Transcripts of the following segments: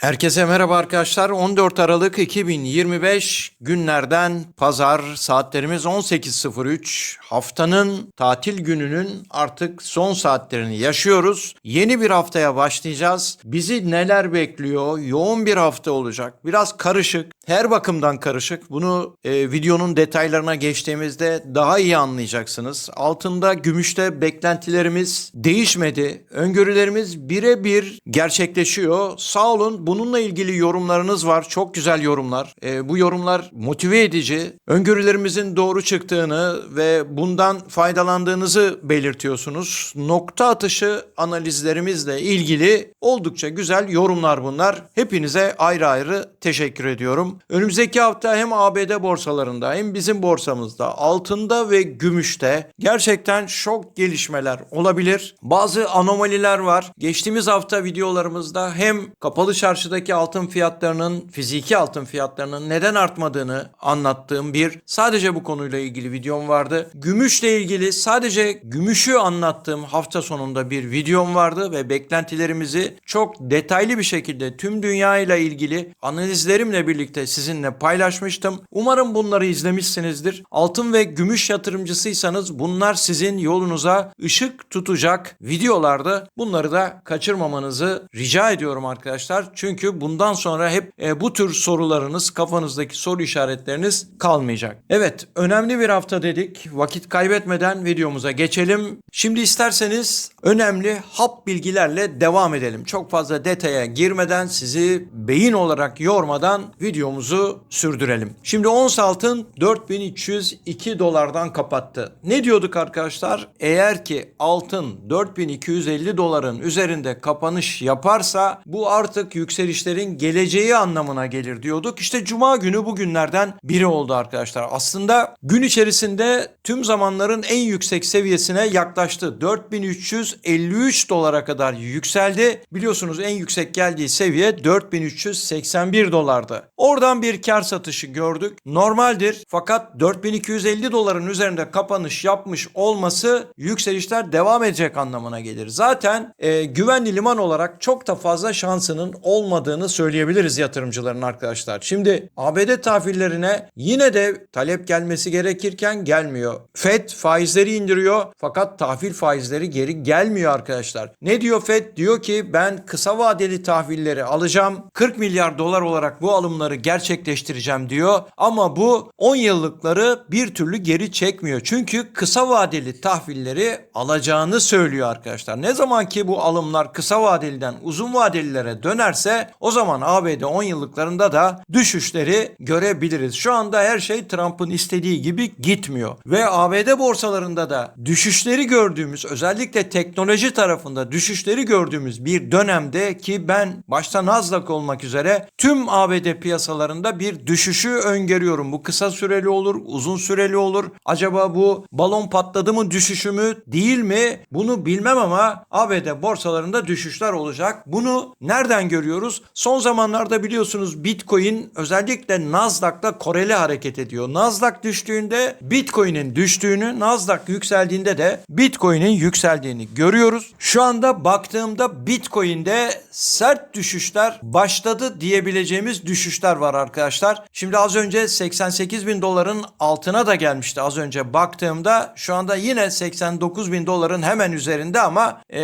Herkese merhaba arkadaşlar. 14 Aralık 2025 günlerden pazar saatlerimiz 18.03. Haftanın tatil gününün artık son saatlerini yaşıyoruz. Yeni bir haftaya başlayacağız. Bizi neler bekliyor? Yoğun bir hafta olacak. Biraz karışık. Her bakımdan karışık. Bunu e, videonun detaylarına geçtiğimizde daha iyi anlayacaksınız. Altında gümüşte beklentilerimiz değişmedi. Öngörülerimiz birebir gerçekleşiyor. Sağ olun bununla ilgili yorumlarınız var. Çok güzel yorumlar. E, bu yorumlar motive edici. Öngörülerimizin doğru çıktığını ve bundan faydalandığınızı belirtiyorsunuz. Nokta atışı analizlerimizle ilgili oldukça güzel yorumlar bunlar. Hepinize ayrı ayrı teşekkür ediyorum. Önümüzdeki hafta hem ABD borsalarında hem bizim borsamızda altında ve gümüşte gerçekten şok gelişmeler olabilir. Bazı anomaliler var. Geçtiğimiz hafta videolarımızda hem kapalı çarşıdaki altın fiyatlarının, fiziki altın fiyatlarının neden artmadığını anlattığım bir sadece bu konuyla ilgili videom vardı. Gümüşle ilgili sadece gümüşü anlattığım hafta sonunda bir videom vardı ve beklentilerimizi çok detaylı bir şekilde tüm dünya ile ilgili analizlerimle birlikte sizinle paylaşmıştım. Umarım bunları izlemişsinizdir. Altın ve gümüş yatırımcısıysanız bunlar sizin yolunuza ışık tutacak videolardı. Bunları da kaçırmamanızı rica ediyorum arkadaşlar. Çünkü bundan sonra hep e, bu tür sorularınız, kafanızdaki soru işaretleriniz kalmayacak. Evet, önemli bir hafta dedik. Vakit kaybetmeden videomuza geçelim. Şimdi isterseniz önemli hap bilgilerle devam edelim. Çok fazla detaya girmeden sizi beyin olarak yormadan videomuzu sürdürelim. Şimdi ons altın 4302 dolardan kapattı. Ne diyorduk arkadaşlar? Eğer ki altın 4250 doların üzerinde kapanış yaparsa bu artık yükselişlerin geleceği anlamına gelir diyorduk. İşte cuma günü bugünlerden biri oldu arkadaşlar. Aslında gün içerisinde tüm zamanların en yüksek seviyesine yaklaştı. 4353 dolara kadar yükseldi. Biliyorsunuz en yüksek geldiği seviye 4381 dolardı. Oradan bir kar satışı gördük. Normaldir fakat 4250 doların üzerinde kapanış yapmış olması yükselişler devam edecek anlamına gelir. Zaten e, güvenli liman olarak çok da fazla şansının olmadığını söyleyebiliriz yatırımcıların arkadaşlar. Şimdi ABD tahvillerine yine de talep gelmesi gerekirken gelmiyor. FED faizleri indiriyor fakat tahvil faizleri geri gelmiyor arkadaşlar. Ne diyor FED? Diyor ki ben kısa vadeli tahvilleri alacağım. 40 milyar dolar olarak bu alımları gerçekleştireceğim diyor. Ama bu 10 yıllıkları bir türlü geri çekmiyor. Çünkü kısa vadeli tahvilleri alacağını söylüyor arkadaşlar. Ne zaman ki bu alımlar kısa vadeliden uzun vadelilere dönerse o zaman ABD 10 yıllıklarında da düşüşleri görebiliriz. Şu anda her şey Trump'ın istediği gibi gitmiyor. Ve ABD borsalarında da düşüşleri gördüğümüz özellikle teknoloji tarafında düşüşleri gördüğümüz bir dönemde ki ben başta Nasdaq olmak üzere tüm ABD piyasalarında bir düşüşü öngörüyorum. Bu kısa süreli olur, uzun süreli olur. Acaba bu balon patladı mı düşüşü mü değil mi? Bunu bilmem ama ABD borsalarında düşüşler olacak. Bunu nereden görüyoruz? Son zamanlarda biliyorsunuz Bitcoin özellikle Nasdaq'la koreli hareket ediyor. Nasdaq düştüğünde Bitcoin'in düştüğünü, Nasdaq yükseldiğinde de Bitcoin'in yükseldiğini görüyoruz. Şu anda baktığımda Bitcoin'de sert düşüşler başladı diyebileceğimiz düşüşler var arkadaşlar. Şimdi az önce 88 bin doların altına da gelmişti az önce baktığımda. Şu anda yine 89 bin doların hemen üzerinde ama ee,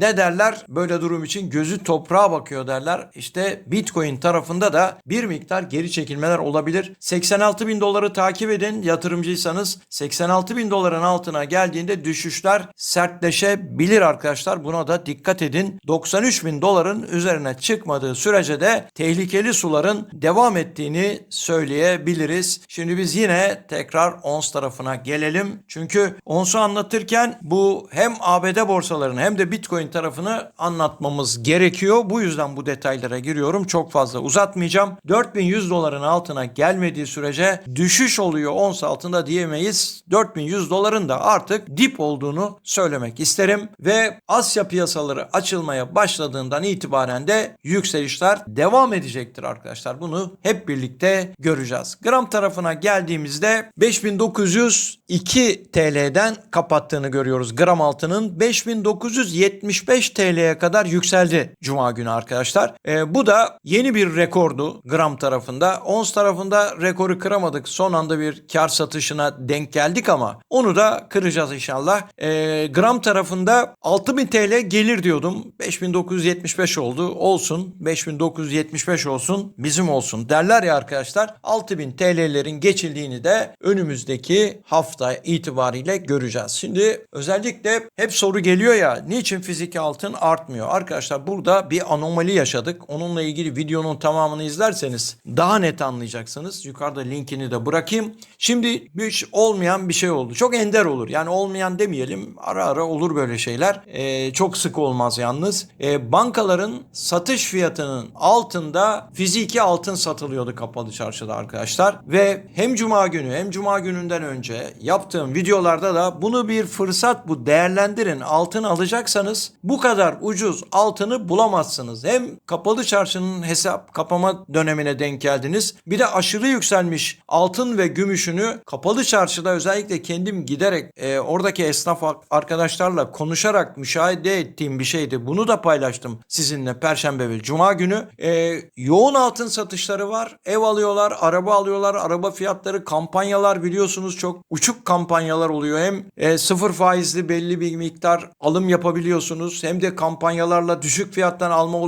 ne derler böyle durum için gözü toprağa bakıyor derler. İşte Bitcoin tarafında da bir miktar geri çekilmeler olabilir. 86 bin doları takip edin yatırımcıysanız 86 bin doların altına geldiğinde düşüşler sertleşebilir arkadaşlar. Buna da dikkat edin. 93 bin doların üzerine çıkmadığı sürece de tehlikeli suların devam ettiğini söyleyebiliriz. Şimdi biz yine tekrar ons tarafına gelelim. Çünkü onsu anlatırken bu hem ABD borsalarını hem de Bitcoin tarafını anlatmamız gerekiyor. Bu yüzden bu detaylara giriyorum. Çok fazla uzatmayacağım. 4100 doların altına gelmediği sürece düşüş oluyor ons altında diyemeyiz. 4100 doların da artık dip olduğunu söylemek isterim ve Asya piyasaları açılmaya başladığından itibaren de yükselişler devam edecektir arkadaşlar. Bunu hep birlikte göreceğiz. Gram tarafına geldiğimizde 5902 TL'den kapattığını görüyoruz. Gram altının 5975 TL'ye kadar yükseldi cuma günü arkadaşlar. Arkadaşlar. E, bu da yeni bir rekordu gram tarafında. Ons tarafında rekoru kıramadık. Son anda bir kar satışına denk geldik ama onu da kıracağız inşallah. E, gram tarafında 6000 TL gelir diyordum. 5975 oldu. Olsun. 5975 olsun. Bizim olsun derler ya arkadaşlar. 6000 TL'lerin geçildiğini de önümüzdeki hafta itibariyle göreceğiz. Şimdi özellikle hep soru geliyor ya niçin fiziki altın artmıyor? Arkadaşlar burada bir anomali yaşadık. Onunla ilgili videonun tamamını izlerseniz daha net anlayacaksınız. Yukarıda linkini de bırakayım. Şimdi hiç olmayan bir şey oldu. Çok ender olur. Yani olmayan demeyelim. Ara ara olur böyle şeyler. Ee, çok sık olmaz yalnız. Ee, bankaların satış fiyatının altında fiziki altın satılıyordu kapalı çarşıda arkadaşlar. Ve hem cuma günü hem cuma gününden önce yaptığım videolarda da bunu bir fırsat bu değerlendirin. Altın alacaksanız bu kadar ucuz altını bulamazsınız. Hem kapalı çarşının hesap kapama dönemine denk geldiniz. Bir de aşırı yükselmiş altın ve gümüşünü kapalı çarşıda özellikle kendim giderek e, oradaki esnaf arkadaşlarla konuşarak müşahede ettiğim bir şeydi. Bunu da paylaştım sizinle perşembe ve cuma günü. E, yoğun altın satışları var. Ev alıyorlar, araba alıyorlar. Araba fiyatları kampanyalar biliyorsunuz çok uçuk kampanyalar oluyor. Hem e, sıfır faizli belli bir miktar alım yapabiliyorsunuz. Hem de kampanyalarla düşük fiyattan alma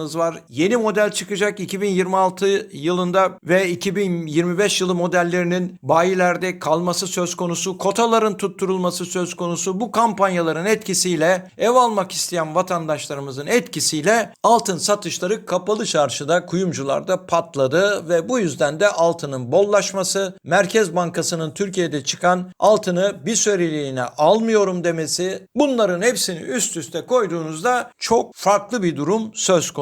olasılığınız var. Yeni model çıkacak 2026 yılında ve 2025 yılı modellerinin bayilerde kalması söz konusu. Kotaların tutturulması söz konusu. Bu kampanyaların etkisiyle ev almak isteyen vatandaşlarımızın etkisiyle altın satışları kapalı çarşıda, kuyumcularda patladı ve bu yüzden de altının bollaşması, Merkez Bankası'nın Türkiye'de çıkan altını bir süreliğine almıyorum demesi bunların hepsini üst üste koyduğunuzda çok farklı bir durum söz konusu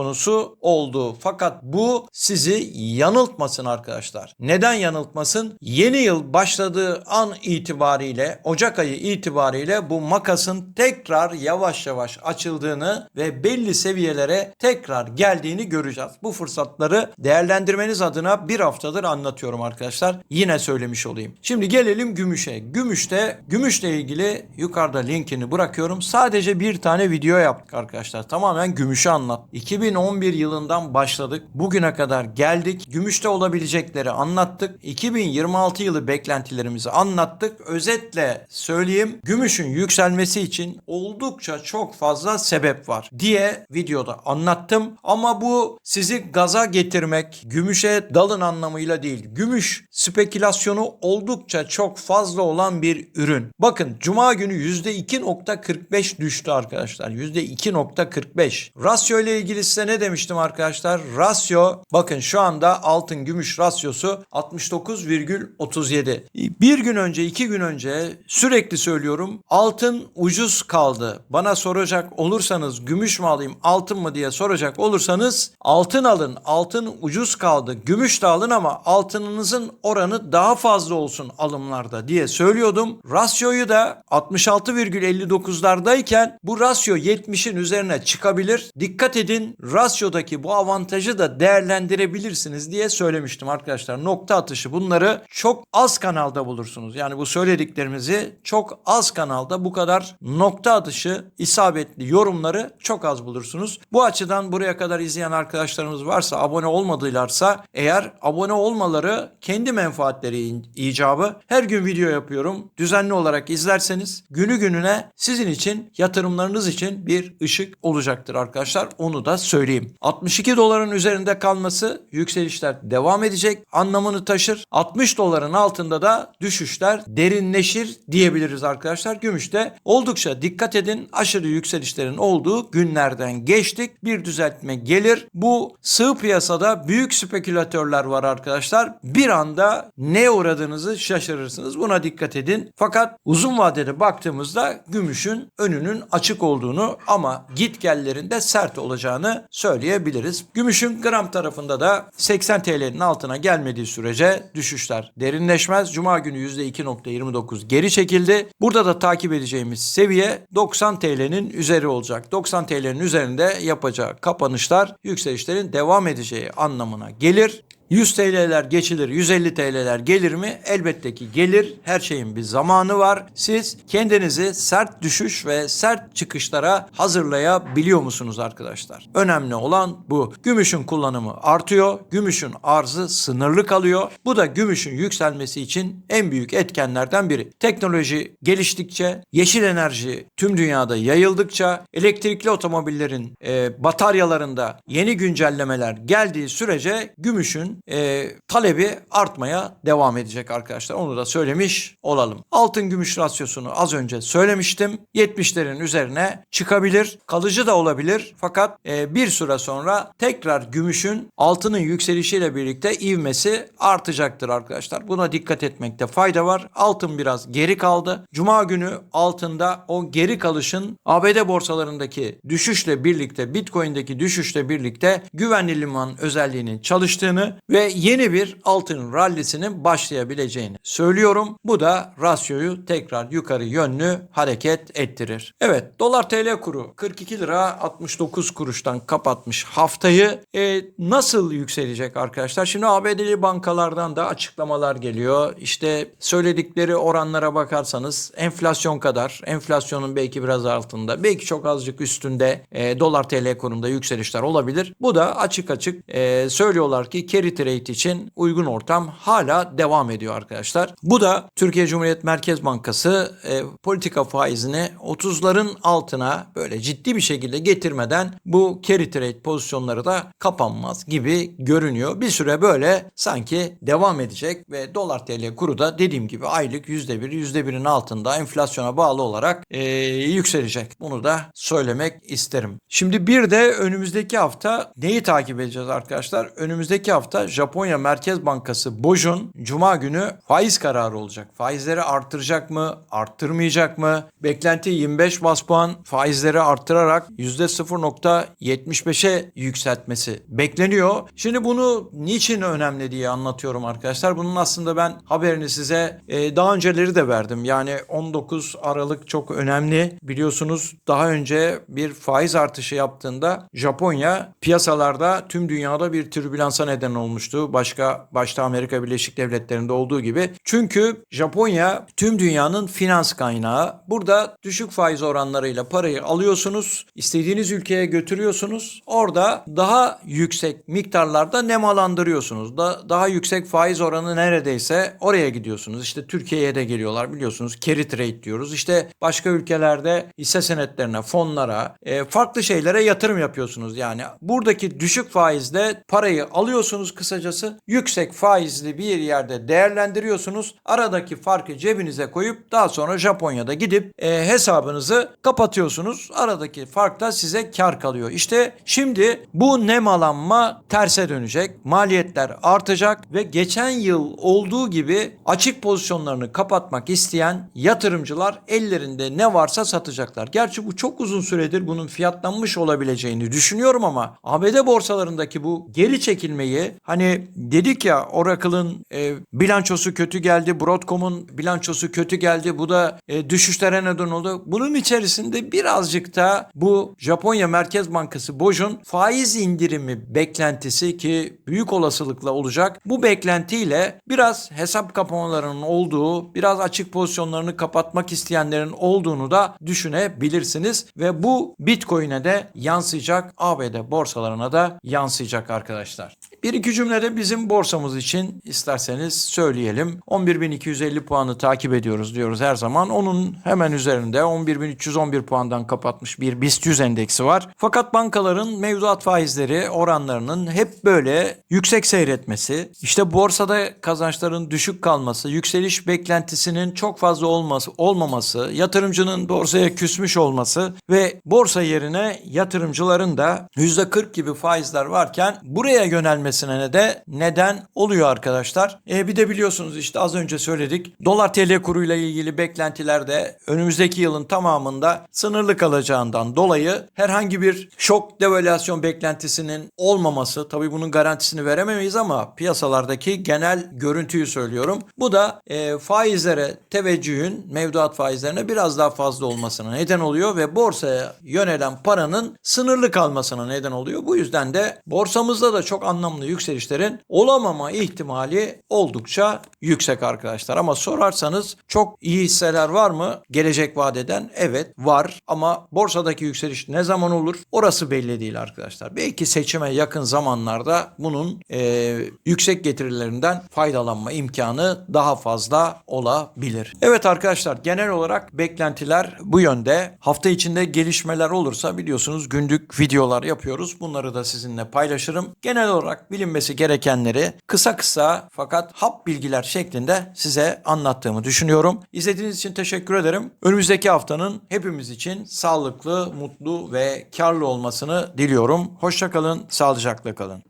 oldu. Fakat bu sizi yanıltmasın arkadaşlar. Neden yanıltmasın? Yeni yıl başladığı an itibariyle Ocak ayı itibariyle bu makasın tekrar yavaş yavaş açıldığını ve belli seviyelere tekrar geldiğini göreceğiz. Bu fırsatları değerlendirmeniz adına bir haftadır anlatıyorum arkadaşlar. Yine söylemiş olayım. Şimdi gelelim gümüşe. Gümüşte gümüşle ilgili yukarıda linkini bırakıyorum. Sadece bir tane video yaptık arkadaşlar. Tamamen gümüşü anlat. 2011 yılından başladık. Bugüne kadar geldik. Gümüşte olabilecekleri anlattık. 2026 yılı beklentilerimizi anlattık. Özetle söyleyeyim. Gümüşün yükselmesi için oldukça çok fazla sebep var diye videoda anlattım. Ama bu sizi gaza getirmek, gümüşe dalın anlamıyla değil. Gümüş spekülasyonu oldukça çok fazla olan bir ürün. Bakın cuma günü %2.45 düştü arkadaşlar. %2.45. Rasyo ile ilgili size ne demiştim arkadaşlar? Rasyo bakın şu anda altın gümüş rasyosu 69,37. Bir gün önce iki gün önce sürekli söylüyorum altın ucuz kaldı. Bana soracak olursanız gümüş mü alayım altın mı diye soracak olursanız altın alın. Altın ucuz kaldı. Gümüş de alın ama altınınızın oranı daha fazla olsun alımlarda diye söylüyordum. Rasyoyu da 66,59'lardayken bu rasyo 70'in üzerine çıkabilir. Dikkat edin rasyodaki bu avantajı da değerlendirebilirsiniz diye söylemiştim arkadaşlar. Nokta atışı bunları çok az kanalda bulursunuz. Yani bu söylediklerimizi çok az kanalda bu kadar nokta atışı isabetli yorumları çok az bulursunuz. Bu açıdan buraya kadar izleyen arkadaşlarımız varsa abone olmadılarsa eğer abone olmaları kendi menfaatleri icabı her gün video yapıyorum. Düzenli olarak izlerseniz günü gününe sizin için yatırımlarınız için bir ışık olacaktır arkadaşlar. Onu da söyleyeyim. 62 doların üzerinde kalması yükselişler devam edecek anlamını taşır. 60 doların altında da düşüşler derinleşir diyebiliriz arkadaşlar. Gümüşte oldukça dikkat edin aşırı yükselişlerin olduğu günlerden geçtik. Bir düzeltme gelir. Bu sığ piyasada büyük spekülatörler var arkadaşlar. Bir anda ne uğradığınızı şaşırırsınız. Buna dikkat edin. Fakat uzun vadede baktığımızda gümüşün önünün açık olduğunu ama git gellerinde sert olacağını söyleyebiliriz. Gümüşün gram tarafında da 80 TL'nin altına gelmediği sürece düşüşler derinleşmez. Cuma günü %2.29 geri çekildi. Burada da takip edeceğimiz seviye 90 TL'nin üzeri olacak. 90 TL'nin üzerinde yapacağı kapanışlar yükselişlerin devam edeceği anlamına gelir. 100 TL'ler geçilir, 150 TL'ler gelir mi? Elbette ki gelir. Her şeyin bir zamanı var. Siz kendinizi sert düşüş ve sert çıkışlara hazırlayabiliyor musunuz arkadaşlar? Önemli olan bu. Gümüşün kullanımı artıyor. Gümüşün arzı sınırlı kalıyor. Bu da gümüşün yükselmesi için en büyük etkenlerden biri. Teknoloji geliştikçe, yeşil enerji tüm dünyada yayıldıkça, elektrikli otomobillerin e, bataryalarında yeni güncellemeler geldiği sürece gümüşün e, talebi artmaya devam edecek arkadaşlar. Onu da söylemiş olalım. Altın gümüş rasyosunu az önce söylemiştim. 70'lerin üzerine çıkabilir. Kalıcı da olabilir. Fakat e, bir süre sonra tekrar gümüşün altının yükselişiyle birlikte ivmesi artacaktır arkadaşlar. Buna dikkat etmekte fayda var. Altın biraz geri kaldı. Cuma günü altında o geri kalışın ABD borsalarındaki düşüşle birlikte Bitcoin'deki düşüşle birlikte güvenli liman özelliğinin çalıştığını ve yeni bir altın rallisinin başlayabileceğini söylüyorum. Bu da rasyoyu tekrar yukarı yönlü hareket ettirir. Evet dolar TL kuru 42 lira 69 kuruştan kapatmış haftayı. E, nasıl yükselecek arkadaşlar? Şimdi ABD'li bankalardan da açıklamalar geliyor. İşte söyledikleri oranlara bakarsanız enflasyon kadar, enflasyonun belki biraz altında, belki çok azıcık üstünde e, dolar TL kurunda yükselişler olabilir. Bu da açık açık e, söylüyorlar ki carry trade için uygun ortam hala devam ediyor arkadaşlar. Bu da Türkiye Cumhuriyet Merkez Bankası e, politika faizini 30'ların altına böyle ciddi bir şekilde getirmeden bu carry trade pozisyonları da kapanmaz gibi görünüyor. Bir süre böyle sanki devam edecek ve dolar TL kuru da dediğim gibi aylık %1, %1'in altında enflasyona bağlı olarak e, yükselecek. Bunu da söylemek isterim. Şimdi bir de önümüzdeki hafta neyi takip edeceğiz arkadaşlar? Önümüzdeki hafta Japonya Merkez Bankası BOJ'un Cuma günü faiz kararı olacak. Faizleri artıracak mı? Arttırmayacak mı? Beklenti 25 bas puan faizleri arttırarak %0.75'e yükseltmesi bekleniyor. Şimdi bunu niçin önemli diye anlatıyorum arkadaşlar. Bunun aslında ben haberini size e, daha önceleri de verdim. Yani 19 Aralık çok önemli. Biliyorsunuz daha önce bir faiz artışı yaptığında Japonya piyasalarda tüm dünyada bir türbülansa neden olmuştu. Başka başta Amerika Birleşik Devletleri'nde olduğu gibi. Çünkü Japonya tüm dünyanın finans kaynağı. Burada düşük faiz oranlarıyla parayı alıyorsunuz, istediğiniz ülkeye götürüyorsunuz. Orada daha yüksek miktarlarda nemalandırıyorsunuz. Da, daha yüksek faiz oranı neredeyse oraya gidiyorsunuz. İşte Türkiye'ye de geliyorlar biliyorsunuz. Carry trade diyoruz. İşte başka ülkelerde hisse senetlerine, fonlara, e, farklı şeylere yatırım yapıyorsunuz. Yani buradaki düşük faizle parayı alıyorsunuz kısacası. Yüksek faizli bir yerde değerlendiriyorsunuz. Aradaki farkı cebinize koyup daha sonra Japonya'da gidip e, hesabınızı kapatıyorsunuz. Aradaki fark da size kar kalıyor. İşte şimdi bu nemalanma terse dönecek. Maliyetler artacak ve geçen yıl olduğu gibi açık pozisyonlarını kapatmak isteyen yatırımcılar ellerinde ne varsa satacaklar. Gerçi bu çok uzun süredir bunun fiyatlanmış olabileceğini düşünüyorum ama ABD borsalarındaki bu geri çekilmeyi hani dedik ya Oracle'ın e, bilançosu kötü geldi, Broadcom'un bilançosu kötü geldi. Bu da e, düşüşlere neden oldu. Bunun içerisinde birazcık da bu Japonya Merkez Bankası BOJ'un faiz indirimi beklentisi ki büyük olasılıkla olacak. Bu beklentiyle biraz hesap kapamalarının olduğu, biraz açık pozisyonlarını kapatmak isteyenlerin olduğunu da düşünebilirsiniz ve bu Bitcoin'e de yansıyacak, ABD borsalarına da yansıyacak arkadaşlar. Bir iki cümlede bizim borsamız için isterseniz söyleyelim. 11.250 puanı takip ediyoruz diyoruz her zaman. Onun hemen üzerinde 11.311 puandan kapatmış bir BIST 100 endeksi var. Fakat bankaların mevduat faizleri oranlarının hep böyle yüksek seyretmesi, işte borsada kazançların düşük kalması, yükseliş beklentisinin çok fazla olması, olmaması, yatırımcının borsaya küsmüş olması ve borsa yerine yatırımcıların da %40 gibi faizler varken buraya yönelmesine de neden oluyor arkadaşlar. E bir de biliyorsunuz işte az önce söyledik. Dolar TL kuruyla ilgili beklentiler de önümüzdeki yılın tamamında sınırlı kalacağından dolayı herhangi bir şok devalüasyon beklentisinin olmaması tabii bunun garantisini veremeyiz ama piyasalardaki genel görüntüyü söylüyorum. Bu da e, faizlere teveccühün mevduat faizlerine biraz daha fazla olmasına neden oluyor ve borsaya yönelen paranın sınırlı kalmasına neden oluyor. Bu yüzden de borsamızda da çok anlamlı devamlı yükselişlerin olamama ihtimali oldukça yüksek arkadaşlar. Ama sorarsanız çok iyi hisseler var mı? Gelecek vadeden evet var ama borsadaki yükseliş ne zaman olur? Orası belli değil arkadaşlar. Belki seçime yakın zamanlarda bunun e, yüksek getirilerinden faydalanma imkanı daha fazla olabilir. Evet arkadaşlar genel olarak beklentiler bu yönde. Hafta içinde gelişmeler olursa biliyorsunuz günlük videolar yapıyoruz. Bunları da sizinle paylaşırım. Genel olarak bilinmesi gerekenleri kısa kısa fakat hap bilgiler şeklinde size anlattığımı düşünüyorum. İzlediğiniz için teşekkür ederim. Önümüzdeki haftanın hepimiz için sağlıklı, mutlu ve karlı olmasını diliyorum. Hoşçakalın, sağlıcakla kalın.